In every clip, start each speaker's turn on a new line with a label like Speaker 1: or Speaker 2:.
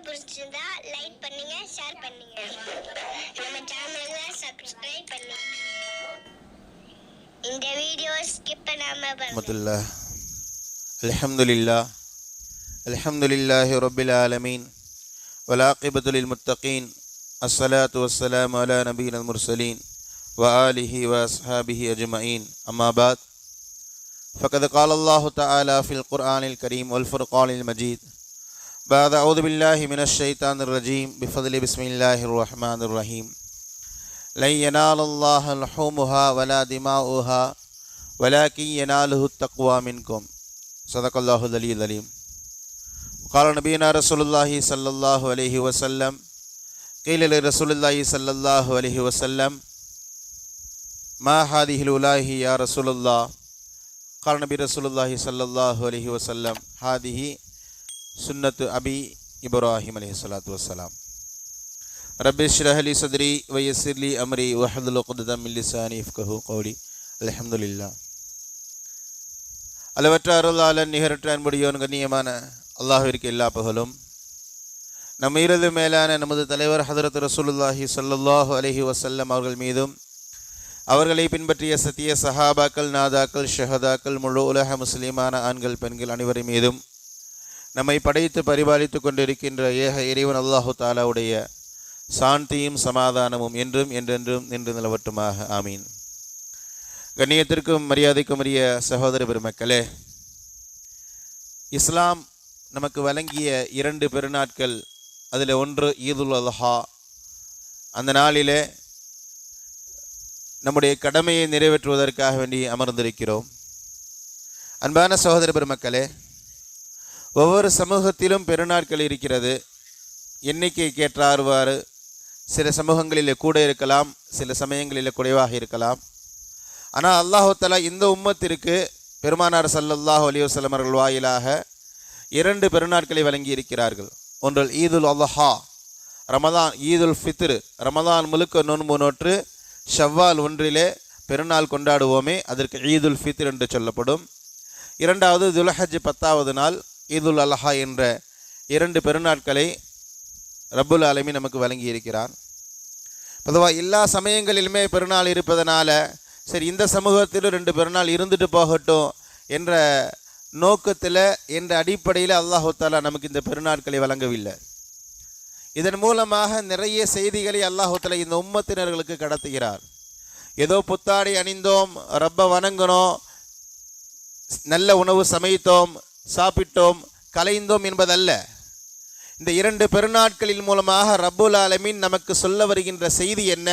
Speaker 1: பிடிச்சிருந்தா லைக் பண்ணுங்க ஷேர் பண்ணுங்க நம்ம சேனலை சப்ஸ்கிரைப் பண்ணுங்க இந்த வீடியோ ஸ்கிப் பண்ணாம பாருங்க
Speaker 2: ورحمة الله الحمد لله الحمد لله رب العالمين والعاقبة للمتقين الصلاة والسلام على نبينا المرسلين وآله وأصحابه أجمعين أما بعد فقد قال الله تعالى في القرآن الكريم والفرقان المجيد بعد أعوذ بالله من الشيطان الرجيم. بفضل بسم الله الرحمن الرحيم. لن ينال الله لحومها ولا دماؤها ولكن يناله التقوى منكم. صدق الله العلي العليم قال نبينا رسول الله صلى الله عليه وسلم قيل لرسول الله صلى الله عليه وسلم ما هذه الولايه يا رسول الله؟ قال نبي رسول الله صلى الله عليه وسلم هذه சுன்னத்து அபி இப்ராஹிம் அலி சலாத்து வசலாம் ரபிஷ்ரஹலி சத்ரி வயசிர்லி அமரி வஹதுல் குதமில்லிசானி இஃப்கஹு கௌலி அலஹம்துல்லா அளவற்ற அருளாளன் நிகரற்ற அன்புடையோன் கண்ணியமான அல்லாஹிற்கு எல்லா பகலும் நம் மேலான நமது தலைவர் ஹதரத் ரசூலுல்லாஹி சல்லுல்லாஹு அலஹி வசல்லம் அவர்கள் மீதும் அவர்களை பின்பற்றிய சத்திய சஹாபாக்கள் நாதாக்கள் ஷஹதாக்கள் முழு உலக முஸ்லீமான ஆண்கள் பெண்கள் அனைவரின் மீதும் நம்மை படைத்து பரிபாலித்து கொண்டிருக்கின்ற ஏக இறைவன் அல்லாஹு தாலாவுடைய சாந்தியும் சமாதானமும் என்றும் என்றென்றும் நின்று நிலவட்டுமாக. ஆமீன். கண்ணியத்திற்கும் மரியாதைக்கும் உரிய சகோதர பெருமக்களே இஸ்லாம் நமக்கு வழங்கிய இரண்டு பெருநாட்கள் அதில் ஒன்று ஈதுல் அல்ஹா. அந்த நாளிலே நம்முடைய கடமையை நிறைவேற்றுவதற்காக வேண்டி அமர்ந்திருக்கிறோம். அன்பான சகோதர பெருமக்களே ஒவ்வொரு சமூகத்திலும் பெருநாட்கள் இருக்கிறது. எண்ணிக்கை கேட்டாறுவாறு சில சமூகங்களிலே கூட இருக்கலாம் சில சமயங்களிலே குறைவாக இருக்கலாம். ஆனால் அல்லாஹாலா இந்த உம்மத்திற்கு பெருமானார் சல்லல்லாஹ் அலிவசலம் அவர்கள் வாயிலாக இரண்டு பெருநாட்களை வழங்கி இருக்கிறார்கள் ஒன்று ஈதுல் அல்ஹா ரமதான் ஈதுல் ஃபித்ரு ரமதான் முழுக்க நோன்பு நோற்று ஷவ்வால் ஒன்றிலே பெருநாள் கொண்டாடுவோமே அதற்கு ஈதுல் ஃபித்ர் என்று சொல்லப்படும். இரண்டாவது துலஹஜ் பத்தாவது நாள் ஈதுல் அல்ஹா என்ற இரண்டு பெருநாட்களை ரப்புல் ஆலமி நமக்கு வழங்கி இருக்கிறார் பொதுவாக எல்லா சமயங்களிலுமே பெருநாள் இருப்பதனால சரி இந்த சமூகத்திலும் ரெண்டு பெருநாள் இருந்துட்டு போகட்டும் என்ற நோக்கத்தில் என்ற அடிப்படையில் அல்லாஹாலா நமக்கு இந்த பெருநாட்களை வழங்கவில்லை. இதன் மூலமாக நிறைய செய்திகளை அல்லாஹாலா இந்த உம்மத்தினர்களுக்கு கடத்துகிறார். ஏதோ புத்தாடை அணிந்தோம் ரப்ப வணங்கினோம் நல்ல உணவு சமைத்தோம் சாப்பிட்டோம் கலைந்தோம் என்பதல்ல. இந்த இரண்டு பெருநாட்களின் மூலமாக ரப்புல் ஆலமீன் நமக்கு சொல்ல வருகின்ற செய்தி என்ன?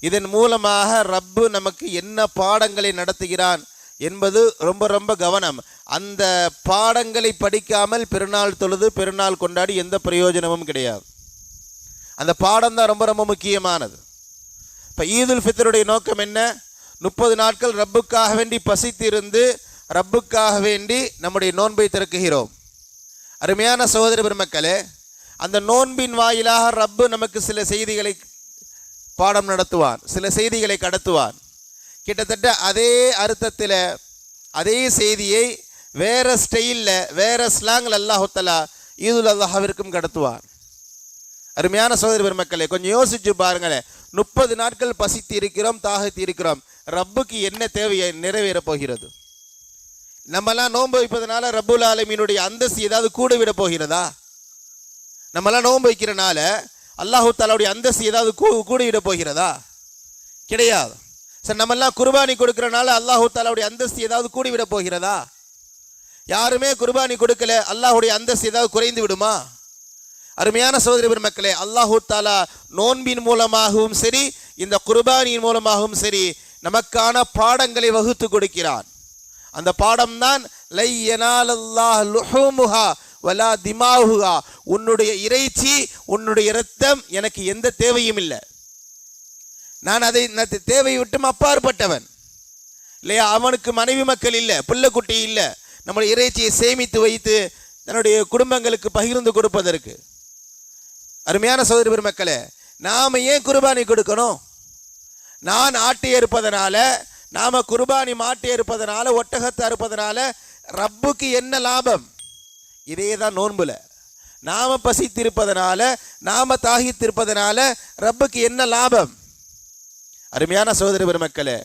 Speaker 2: இதன் மூலமாக ரப்பு நமக்கு என்ன பாடங்களை நடத்துகிறான் என்பது ரொம்ப ரொம்ப கவனம். அந்த பாடங்களை படிக்காமல் பெருநாள் தொழுது பெருநாள் கொண்டாடி எந்த பிரயோஜனமும் கிடையாது. அந்த பாடம் தான் ரொம்ப ரொம்ப முக்கியமானது. இப்போ ஈதுல் ஃபித்தருடைய நோக்கம் என்ன? முப்பது நாட்கள் ரப்புக்காக வேண்டி பசித்திருந்து ரப்புக்காக வேண்டி நம்முடைய நோன்பை திறக்குகிறோம். அருமையான சகோதர பெருமக்களே அந்த நோன்பின் வாயிலாக ரப்பு நமக்கு சில செய்திகளை பாடம் நடத்துவான் சில செய்திகளை கடத்துவான். கிட்டத்தட்ட அதே அர்த்தத்தில் அதே செய்தியை வேறு ஸ்டைலில் வேறு ஸ்லாங்கில் அல்லாஹுத்தலா ஈதுல் அல்லாஹாவிற்கும் கடத்துவான். அருமையான சகோதரி பெருமக்களே கொஞ்சம் யோசிச்சு பாருங்களேன். முப்பது நாட்கள் பசித்து இருக்கிறோம் தாகத்து இருக்கிறோம். ரப்புக்கு என்ன தேவையை நிறைவேறப் போகிறது? நம்மலாம் நோன்பு வைப்பதனால ரப்புல் ஆலமீனுடைய அந்தஸ்து ஏதாவது கூட விட போகிறதா? நம்மலாம் நோன்பு வைக்கிறனால அல்லாஹு தாலாவுடைய அந்தஸ்து ஏதாவது கூ கூடிவிட போகிறதா? கிடையாது. சார் நம்மெல்லாம் குர்பானி கொடுக்குறனால அல்லாஹு தாலாவுடைய அந்தஸ்து ஏதாவது கூடிவிட போகிறதா? யாருமே குர்பானி கொடுக்கல அல்லாஹுடைய அந்தஸ்து ஏதாவது குறைந்து விடுமா? அருமையான சகோதரி பெருமக்களே அல்லாஹு தாலா நோன்பின் மூலமாகவும் சரி இந்த குர்பானியின் மூலமாகவும் சரி நமக்கான பாடங்களை வகுத்து கொடுக்கிறான். அந்த பாடம் தான் வலா திமாஹுஹா. உன்னுடைய இறைச்சி உன்னுடைய இரத்தம் எனக்கு எந்த தேவையும் இல்லை. நான் அதை நான் தேவை விட்டும் அப்பாற்பட்டவன். இல்லையா அவனுக்கு மனைவி மக்கள் இல்லை பிள்ளைக்குட்டி இல்லை. நம்முடைய இறைச்சியை சேமித்து வைத்து தன்னுடைய குடும்பங்களுக்கு பகிர்ந்து கொடுப்பதற்கு. அருமையான சகோதரி பெருமக்களே நாம் ஏன் குர்பானி கொடுக்கணும்? நான் ஆட்டி இருப்பதனால நாம குர்பானி மாட்டே இருப்பதனால ஒட்டகத்தை இருப்பதனால ரப்புக்கு என்ன லாபம்? இதே தான் நோன்புல. நாம பசித்திருப்பதனால நாம தாகித்திருப்பதனால ரப்புக்கு என்ன லாபம்? அருமையான சகோதர பெருமக்களே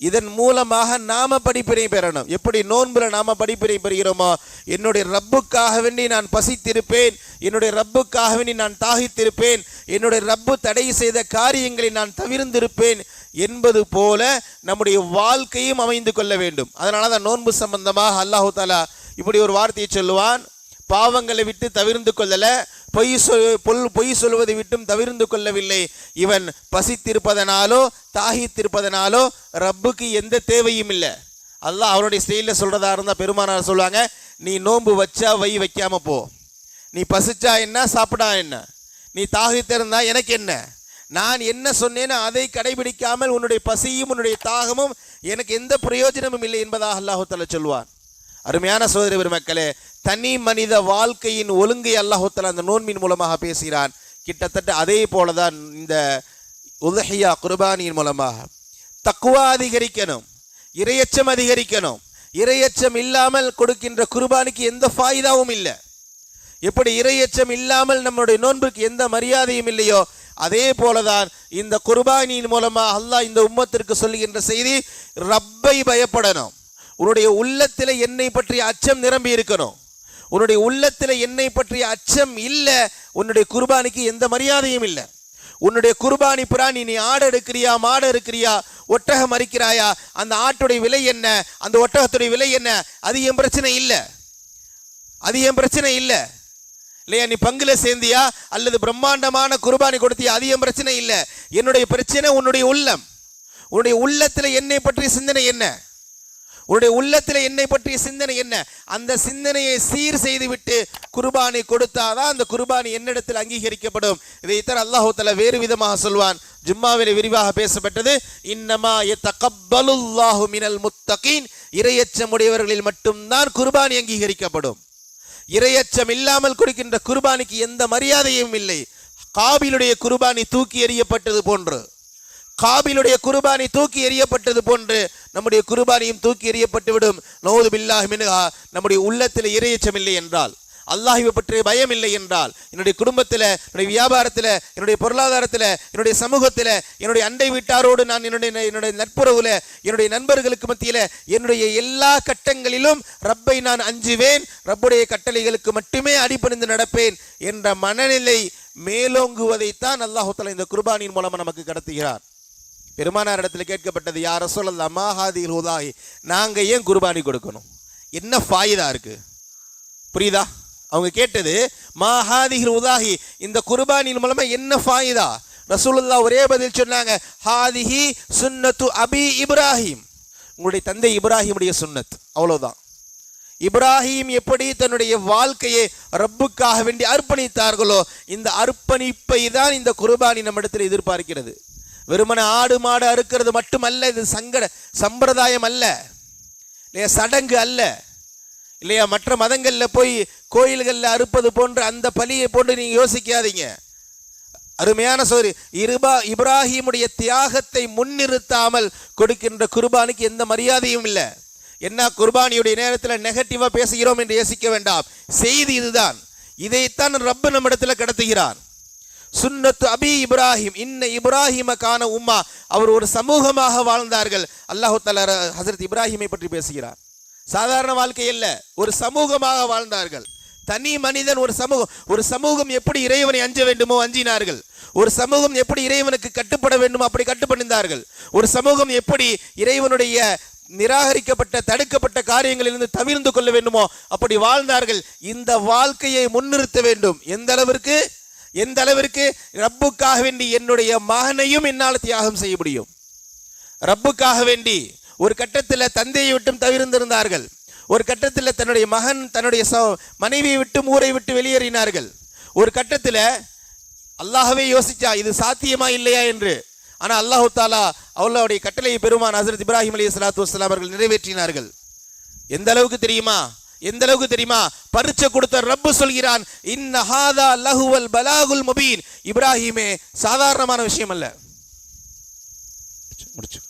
Speaker 2: இதன் மூலமாக நாம படிப்பினை பெறணும். எப்படி நோன்புல நாம படிப்பினை பெறுகிறோமோ என்னுடைய ரப்புக்காக வேண்டி நான் பசித்திருப்பேன் என்னுடைய ரப்புக்காக வேண்டி நான் தாகித்திருப்பேன் என்னுடைய ரப்பு தடை செய்த காரியங்களை நான் தவிர்ந்திருப்பேன் என்பது போல நம்முடைய வாழ்க்கையும் அமைந்து கொள்ள வேண்டும். அதனால தான் நோன்பு சம்பந்தமாக அல்லாஹு தாலா இப்படி ஒரு வார்த்தையை சொல்லுவான். பாவங்களை விட்டு தவிர்ந்து கொள்ளலை பொய் சொல் பொல் பொய் சொல்வதை விட்டும் தவிர்ந்து கொள்ளவில்லை. இவன் பசித்திருப்பதனாலோ தாகித்திருப்பதனாலோ ரப்புக்கு எந்த தேவையும் இல்லை. அல்லாஹ் அவருடைய ஸ்டைலில் சொல்கிறதா இருந்தால் பெருமானார் சொல்லுவாங்க நீ நோன்பு வச்சா வை வைக்காமல் போ. நீ பசிச்சா என்ன சாப்பிடா என்ன? நீ தாகித்திருந்தா எனக்கு என்ன? நான் என்ன சொன்னேனோ அதை கடைபிடிக்காமல் உன்னுடைய பசியும் உன்னுடைய தாகமும் எனக்கு எந்த பிரயோஜனமும் இல்லை என்பதாக அல்லாஹு தஆலா சொல்வான். அருமையான சோதரி பெருமக்களே தனி மனித வாழ்க்கையின் ஒழுங்கை அல்லாஹுத்தலா அந்த நோன்பின் மூலமாக பேசுகிறான். கிட்டத்தட்ட அதே போலதான் இந்த உலஹியா குர்பானியின் மூலமாக. தக்குவா அதிகரிக்கணும் இரையச்சம் அதிகரிக்கணும். இரையச்சம் இல்லாமல் கொடுக்கின்ற குர்பானிக்கு எந்த ஃபாயுதாவும் இல்லை. எப்படி இரையச்சம் இல்லாமல் நம்மளுடைய நோன்புக்கு எந்த மரியாதையும் இல்லையோ அதே போலதான் இந்த குர்பானியின் மூலமாக அல்லாஹ் இந்த உம்மத்திற்கு சொல்லுகின்ற செய்தி ரப்பை பயப்படணும். உன்னுடைய உள்ளத்தில் என்னை பற்றிய அச்சம் நிரம்பி இருக்கணும். உன்னுடைய உள்ளத்தில் என்னை பற்றிய அச்சம் இல்லை. உன்னுடைய குர்பானிக்கு எந்த மரியாதையும் இல்லை. உன்னுடைய குர்பானி பிராணி நீ ஆடு எடுக்கிறியா மாடு எடுக்கிறியா ஒட்டகம் அரிக்கிறாயா அந்த ஆட்டுடைய விலை என்ன? அந்த ஒட்டகத்துடைய விலை என்ன? அது என் பிரச்சனை இல்லை. அது என் பிரச்சனை இல்லை. இல்லையா நீ பங்குல சேர்ந்தியா? அல்லது பிரம்மாண்டமான குர்பானி கொடுத்தியா? அது என் பிரச்சனை இல்லை. என்னுடைய பிரச்சனை உன்னுடைய உள்ளம். உன்னுடைய உள்ளத்தில் என்னை பற்றிய சிந்தனை என்ன? உன்னுடைய உள்ளத்தில் என்னை பற்றிய சிந்தனை என்ன? அந்த சிந்தனையை சீர் செய்துவிட்டு குர்பானை கொடுத்தாதான் அந்த குர்பானி என்னிடத்தில் அங்கீகரிக்கப்படும். இதைத்தான் அல்லாஹு தஆலா வேறு விதமாக சொல்வான். ஜும்மாவில் விரிவாக பேசப்பட்டது இன்னமா யத்தகப்பலுல்லாஹு மினல் முத்தகீன். இரையச்சமுடையவர்களில் மட்டும்தான் குர்பானி அங்கீகரிக்கப்படும். இரையச்சம் இல்லாமல் கொடுக்கின்ற குர்பானிக்கு எந்த மரியாதையும் இல்லை. காபிலுடைய குர்பானி தூக்கி எறியப்பட்டது போன்று. காபிலுடைய குர்பானி தூக்கி எறியப்பட்டது போன்று நம்முடைய குர்பானியும் தூக்கி எறியப்பட்டுவிடும். நோது பில்லாஹ் மினுகா நம்முடைய உள்ளத்தில் இரையச்சம் இல்லை என்றால். அல்லாஹிவை பற்றிய பயம் இல்லை என்றால் என்னுடைய குடும்பத்தில் என்னுடைய வியாபாரத்தில் என்னுடைய பொருளாதாரத்தில் என்னுடைய சமூகத்தில் என்னுடைய அண்டை வீட்டாரோடு நான் என்னுடைய என்னுடைய நட்புறவில் என்னுடைய நண்பர்களுக்கு மத்தியில் என்னுடைய எல்லா கட்டங்களிலும் ரப்பை நான் அஞ்சுவேன் ரப்புடைய கட்டளைகளுக்கு மட்டுமே அடிப்பணிந்து நடப்பேன் என்ற மனநிலை மேலோங்குவதைத்தான் அல்லாஹுத்தலா இந்த குர்பானியின் மூலமாக நமக்கு கடத்துகிறார். பெருமானார் இடத்துல கேட்கப்பட்டது யார் சொல்லலாம் மாஹாதில் ஹுதாஹி? நாங்கள் ஏன் குர்பானி கொடுக்கணும்? என்ன ஃபாயிதா இருக்கு? புரியுதா? அவங்க கேட்டது மாஹாதிகள் உதாஹி இந்த குர்பானின் மூலமாக என்ன ஃபாயிதா? ரசூலுல்லா ஒரே பதில் சொன்னாங்க ஹாதிஹி சுன்னத்து அபி இப்ராஹிம். உங்களுடைய தந்தை இப்ராஹிமுடைய சுன்னத் அவ்வளோதான் இப்ராஹிம் எப்படி தன்னுடைய வாழ்க்கையை ரப்புக்காக வேண்டி அர்ப்பணித்தார்களோ இந்த அர்ப்பணிப்பை தான் இந்த குர்பானி நம்மிடத்தில் எதிர்பார்க்கிறது. வெறுமனை ஆடு மாடு அறுக்கிறது மட்டுமல்ல இது சங்கட சம்பிரதாயம் அல்ல. இல்லையா சடங்கு அல்ல. இல்லையா? மற்ற மதங்களில் போய் கோயில்களில் அறுப்பது போன்ற அந்த பலியை போன்று நீங்கள் யோசிக்காதீங்க. அருமையான சோரி இருபா இப்ராஹிமுடைய தியாகத்தை முன்னிறுத்தாமல் கொடுக்கின்ற குர்பானுக்கு எந்த மரியாதையும் இல்லை. என்ன குர்பானியுடைய நேரத்தில் நெகட்டிவாக பேசுகிறோம் என்று யோசிக்க வேண்டாம். செய்தி இதுதான். இதைத்தான் ரப்பு நம்மிடத்தில் கடத்துகிறான். சுன்னத்து அபி இப்ராஹிம் இன்ன இப்ராஹிம கான உம்மா. அவர் ஒரு சமூகமாக வாழ்ந்தார்கள். அல்லாஹு தலா ஹசரத் இப்ராஹிமை பற்றி பேசுகிறார். சாதாரண வாழ்க்கை இல்லை ஒரு சமூகமாக வாழ்ந்தார்கள். தனி மனிதன் ஒரு சமூகம் ஒரு சமூகம் எப்படி இறைவனை அஞ்ச வேண்டுமோ அஞ்சினார்கள். ஒரு சமூகம் எப்படி இறைவனுக்கு கட்டுப்பட வேண்டுமோ அப்படி கட்டுப்பட்டிருந்தார்கள். ஒரு சமூகம் எப்படி இறைவனுடைய நிராகரிக்கப்பட்ட தடுக்கப்பட்ட காரியங்களிலிருந்து தவிர்ந்து கொள்ள வேண்டுமோ அப்படி வாழ்ந்தார்கள். இந்த வாழ்க்கையை முன்னிறுத்த வேண்டும். எந்த அளவிற்கு? எந்த அளவிற்கு? ரப்புக்காக வேண்டி என்னுடைய மகனையும் என்னால் தியாகம் செய்ய முடியும். ரப்புக்காக வேண்டி ஒரு கட்டத்தில் தந்தையை விட்டும் தவிர்ந்திருந்தார்கள். ஒரு கட்டத்தில் தன்னுடைய மகன் தன்னுடைய ச மனைவியை விட்டும் ஊரை விட்டு வெளியேறினார்கள். ஒரு கட்டத்தில் அல்லாஹவே யோசிச்சா இது சாத்தியமா இல்லையா என்று. ஆனால் அல்லாஹு தாலா அவளுடைய கட்டளையை பெருமான் ஹசரத் இப்ராஹிம் அலி சலாத்து வஸ்லாம் அவர்கள் நிறைவேற்றினார்கள். எந்த அளவுக்கு தெரியுமா? எந்த அளவுக்கு தெரியுமா? பரிச்சை கொடுத்த ரப்பு சொல்கிறான் இன்ன ஹாதா லஹுவல் பலாகுல் முபீன். இப்ராஹிமே சாதாரணமான விஷயம் அல்ல. முடிச்சு.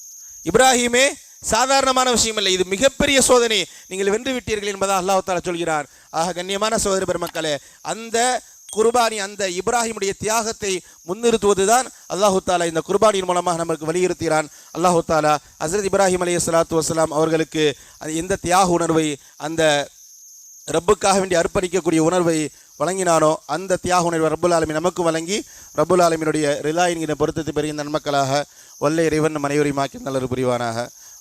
Speaker 2: இப்ராஹிமே சாதாரணமான விஷயம் இல்லை. இது மிகப்பெரிய சோதனை. நீங்கள் வென்று விட்டீர்கள் என்பதாக அல்லாஹ் தாலா சொல்கிறார். ஆக கண்ணியமான சோதரி பெருமக்களே அந்த குர்பானி அந்த இப்ராஹிமுடைய தியாகத்தை முன்னிறுத்துவதுதான் அல்லாஹு தாலா இந்த குர்பானியின் மூலமாக நமக்கு வலியுறுத்துகிறான். அல்லாஹு தாலா ஹசரத் இப்ராஹிம் அலைய சலாத்து வஸலாம் அவர்களுக்கு எந்த தியாக உணர்வை அந்த ரப்புக்காக வேண்டி அர்ப்பணிக்கக்கூடிய உணர்வை வழங்கினானோ அந்த தியாக உணர்வை ரபுல் ஆலமி நமக்கு வழங்கி ரபுல் ஆலமினுடைய ரிலா என்கிற பொருத்தத்தை பெரிய நன்மக்களாக வல்ல இறைவன் நம் ஆக்கி நல்லது புரிவானாக.